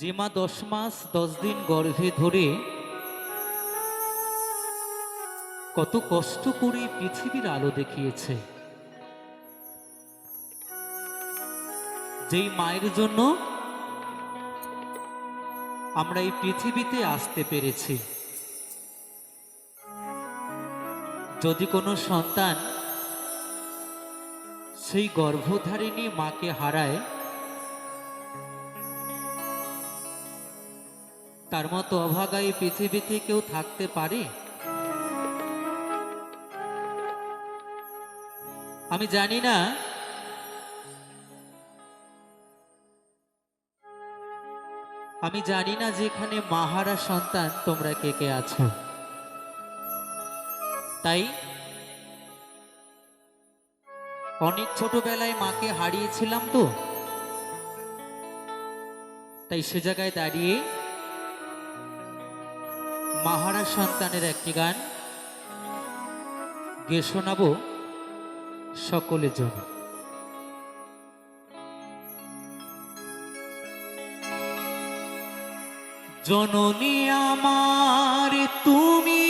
যে মা দশ মাস, দশ দিন গর্ভে ধরে কত কষ্ট করে পৃথিবীর আলো দেখিয়েছে। যেই মায়ের জন্য আমরা এই পৃথিবীতে আসতে পেরেছি। যদি কোনো সন্তান সেই গর্ভধারিণী মাকে হারায় তার মতো অভাগা এই পৃথিবীতে কেউ থাকতে পারে? আমি জানি না। আমি জানি না যেখানে মাহারা সন্তান, তোমরা কে কে আছো। তাই অনেক ছোটবেলায় মাকে হারিয়েছিলাম তো। তাই সে জায়গায় দাঁড়িয়ে মাহারা সন্তানের একটি গান। গে শোনাব সকলের জন্য জননী আমার তুমি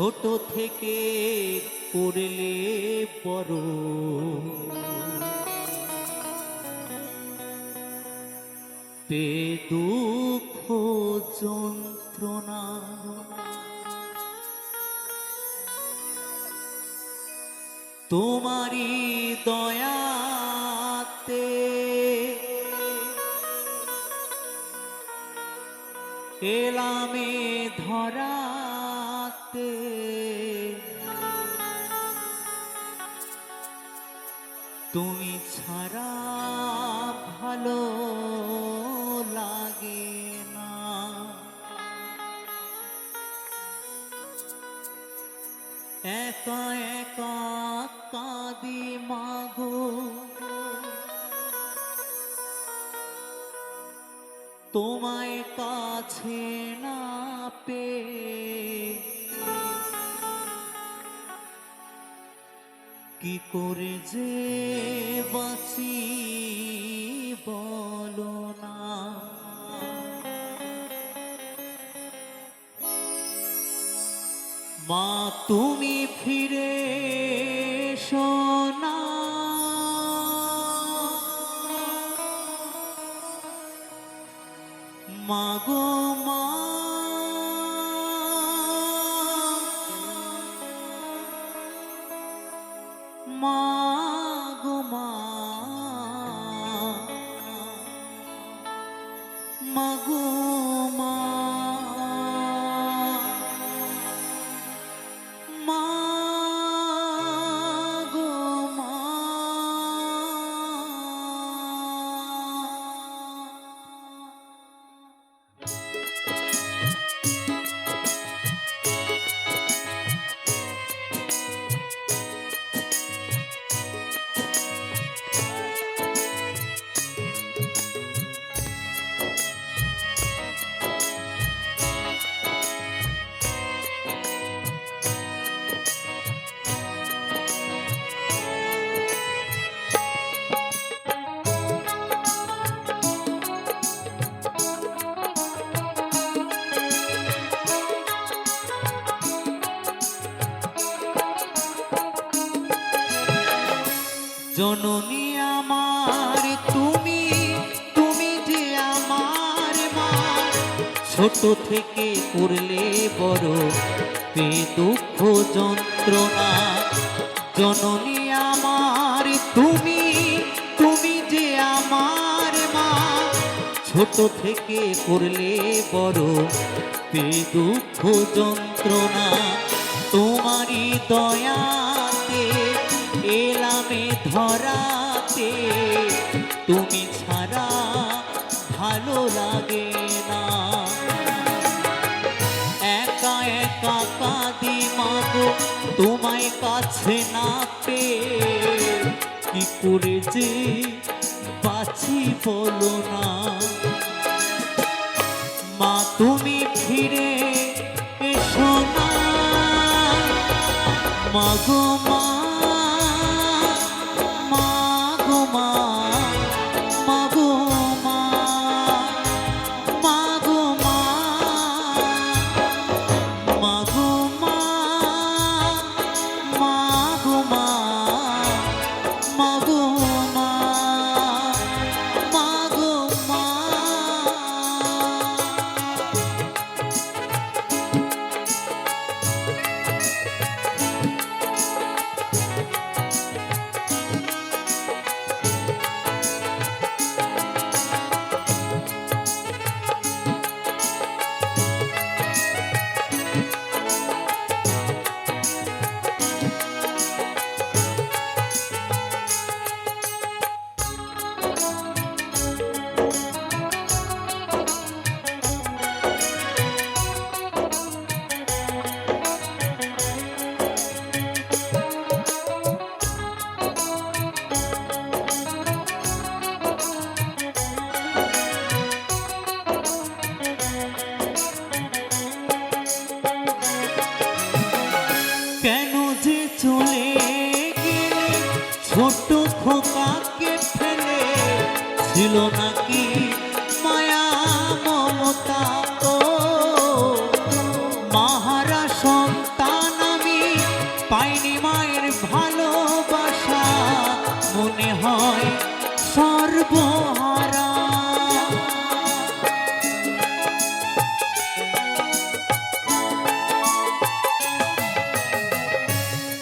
ছোট থেকে করলে বড়। পে দুঃখ যন্ত্রণা। তোমারই দয়াতে এলামে ধরাতে একা একা কাঁদি মাগো। তোমায় কাছে না পেয়ে কি করে যে বাঁচি? মা তুমি ফিরে জননী আমার, তুমি তুমি যে আমার মা। ছোট থেকে করলে বড় পে দুঃখ যন্ত্রণা। জননী আমার, তুমি তুমি যে আমার মা। ছোট থেকে করলে বড় পে দুঃখ যন্ত্রণা। তোমারই দয়াতে কাছে না পেয়ে কি করে যে বাছি বলো না? মা, তুমি ফিরে এসো না। মাগো মা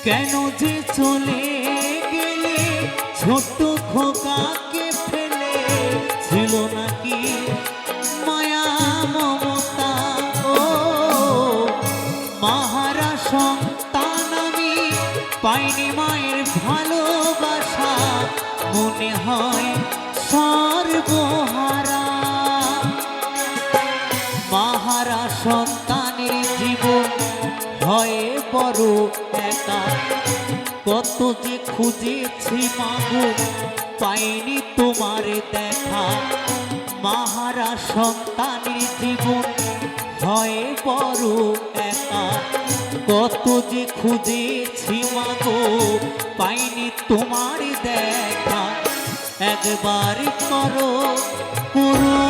কেন যে চলে গেলে ছোট খোকাকে ফেলে? ছিল নাকি মায়া, মমতা? ও, মাহারা সন্তান আমি পাইনি মায়ের ভালোবাসা। মনে হয় সর্বহারা মাহারা সন্তানের জীবন ভয়ে বড় একা কত যে খুঁজেছি মাগো, পাইনি তোমার দেখা। মাহারা সন্তানের জীবন ভয়ে বড় একা কত যে খুঁজেছি মাগো, পাইনি তোমার দেখা। একবার করো করুণা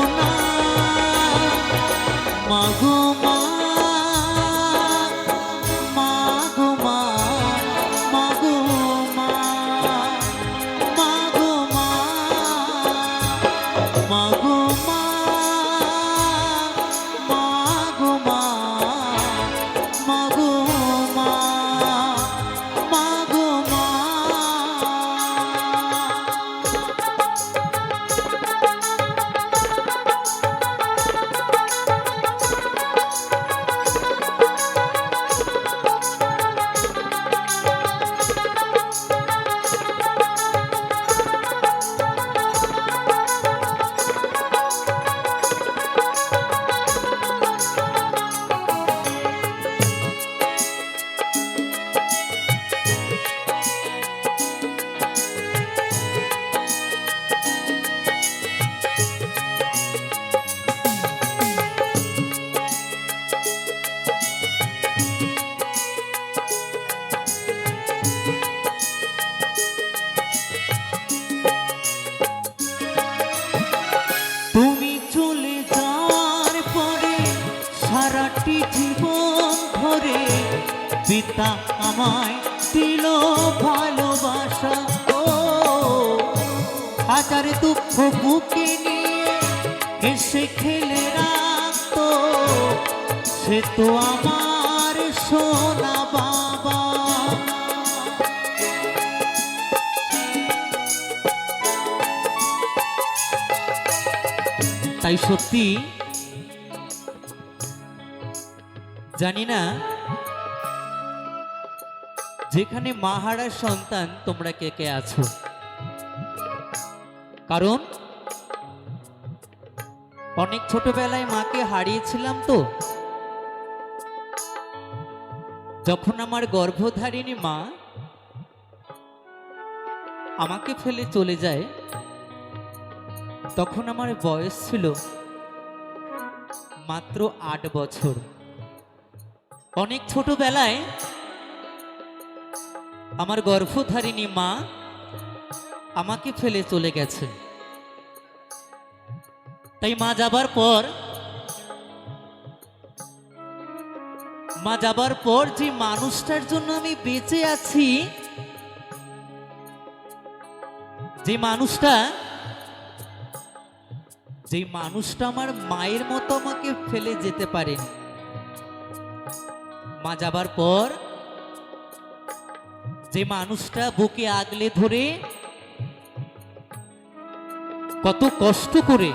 ভালোবাসা। ও হাজার দুঃখ বুকে নিয়ে এসে খেলে রাখতো সে তো আমার সোনা বাবা। তাই সত্যি জানি না যেখানে মাহারার সন্তান, তোমরা কে কে আছো? কারণ অনেক ছোটবেলায় মাকে হারিয়েছিলাম তো। যখন আমার গর্ভধারিণী মা আমাকে ফেলে চলে যায়, তখন আমার বয়স ছিল মাত্র আট বছর। অনেক ছোটবেলায় আমার গর্ভধারিণী মা আমাকে ফেলে চলে গেছে। তাই মা যাবার পর, মা যাবার পর যে মানুষটার জন্য আমি বেঁচে আছি, যে মানুষটা যে মানুষটা আমার মায়ের মতো আমাকে ফেলে যেতে পারেনি। মা যাবার পর যে মানুষটা বুকে আগলে ধরে কত কষ্ট করে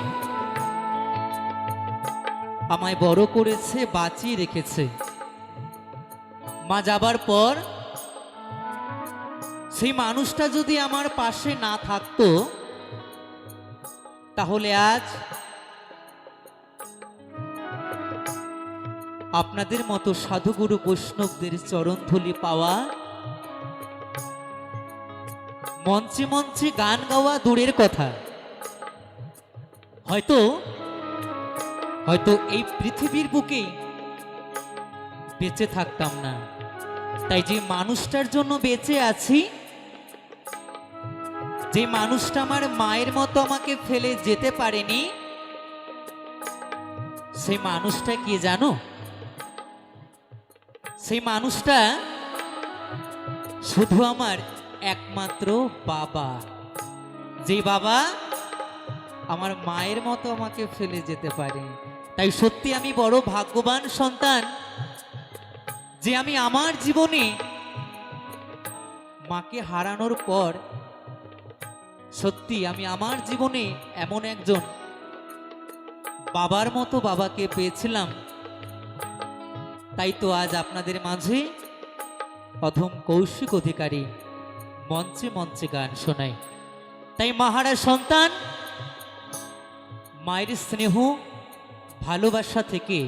আমায় বড় করেছে, বাঁচিয়ে রেখেছে। মা যাবার পর সেই মানুষটা যদি আমার পাশে না থাকতো, তাহলে আজ আপনাদের মতো সাধুগুরু বৈষ্ণবদের চরণধুলি পাওয়া মঞ্চে মঞ্চে গান গাওয়া দূরের কথা। হয়তো হয়তো এই পৃথিবীর বুকেই বেঁচে থাকতাম না। তাই যে মানুষটার জন্য বেঁচে আছি, যে মানুষটা আমার মায়ের মতো আমাকে ফেলে যেতে পারেনি, সেই মানুষটা কি জানো? সেই মানুষটা শুধু আমার একমাত্র বাবা। যে বাবা আমার মায়ের মতো আমাকে ফেলে যেতে পারে। তাই সত্যি আমি বড় ভাগ্যবান সন্তান যে আমি আমার জীবনে মাকে হারানোর পর সত্যি আমি আমার জীবনে এমন একজন বাবার মতো বাবাকে পেয়েছিলাম। তাই তো আজ আপনাদের মাঝে প্রথম কৌশিক অধিকারী মঞ্চে মঞ্চে গান শোনায়। তাই মাহারা সন্তান, মায়ের স্নেহ, ভালোবাসা থেকে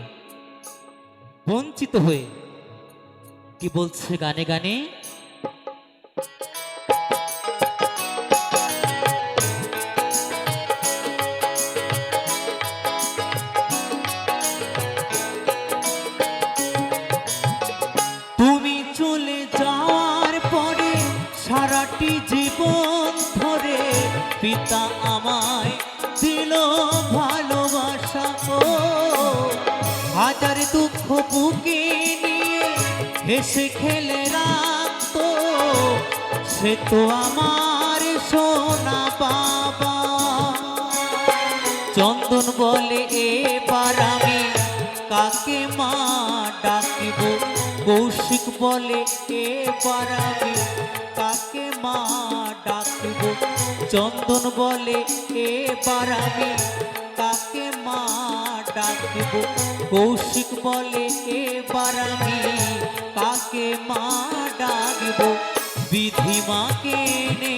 বঞ্চিত হয়ে কি বলছে গানে গানে? হেসে খেলে রাখতো, সে তো আমার সোনা বাবা। চন্দন বলে, এবার আমি কাকে মা ডাকিব? কৌশিক বলে, এবার আমি কাকে মা ডাকিব? চন্দন বলে, এবার আমি কাকে মা ডাকিব? কৌশিক বলে, এবার আমি কাকে মা ডাকিব বিধি মাকে নে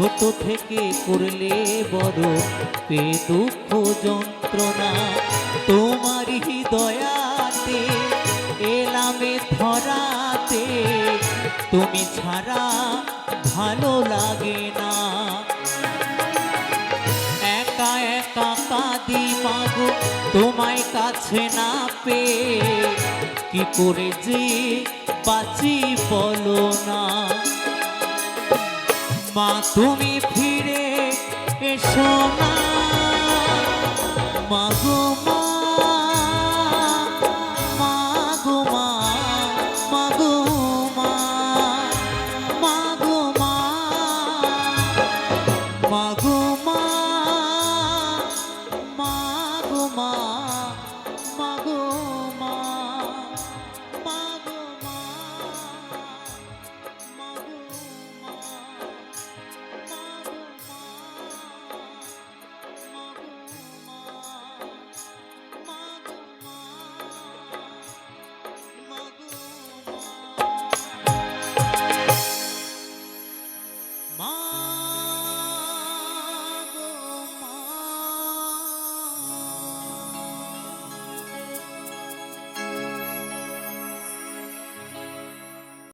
ছোট থেকে করলে বড় পে দুঃখ যন্ত্রণা। তোমারই দয়াতে, এলামে ধরাতে, তুমি ছাড়া ভালো লাগে না। একা একা কাঁদি মাগো, তোমায় কাছে না পেয়ে, কি করে যে বাঁচি বলো না। মা তুমি ফিরে এসো না। মা গো মা